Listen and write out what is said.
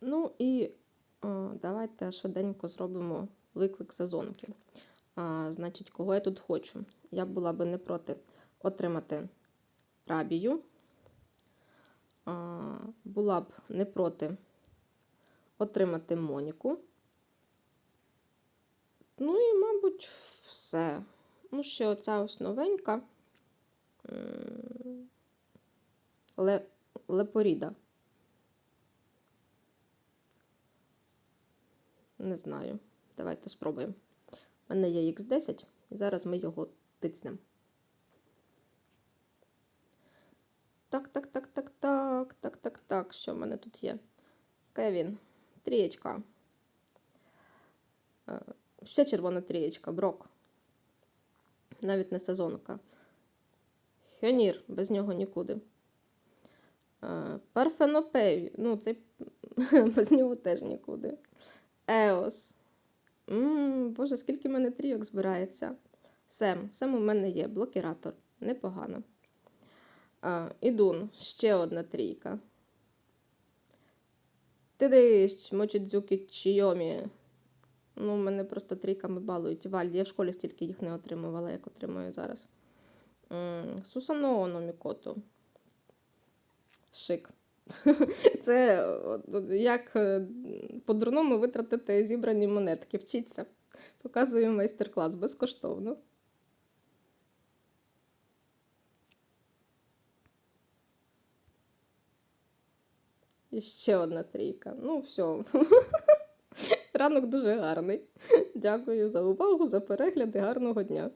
Ну і о, давайте швиденько зробимо виклик сезонки. А, значить, кого я тут хочу? Я була би не проти отримати рабію. А, була б не проти отримати Моніку. Ну і, мабуть, все. Ну, ще оця ось новенька. М, Ле... Лепоріда. Не знаю. Давайте спробуємо. У мене є X10, і зараз ми його тицнемо. Так, так, так, так, так, так, так, так. Що в мене тут є? Кевін. Трієчка. Е, Ще червона трієчка, брок. Навіть не сезонка. Хьонір, без нього нікуди. Е, Парфенопей. Ну, цей без нього теж нікуди. Еос. м Боже, скільки в мене трійок збирається. Сем. Сем у мене є. Блокіратор. Непогано. А, Ідун. Ще одна трійка. Тидищ, Мочидзуки Чийомі. Ну, мене просто трійками балують. Вальді. Я в школі стільки їх не отримувала, як отримую зараз. Сусанооно Мікото. Шик. Це як е, по-дурному витратити зібрані монетки. Вчіться. Показую майстер-клас безкоштовно. І ще одна трійка. Ну, все. Ранок дуже гарний. Дякую за увагу, за перегляд і гарного дня.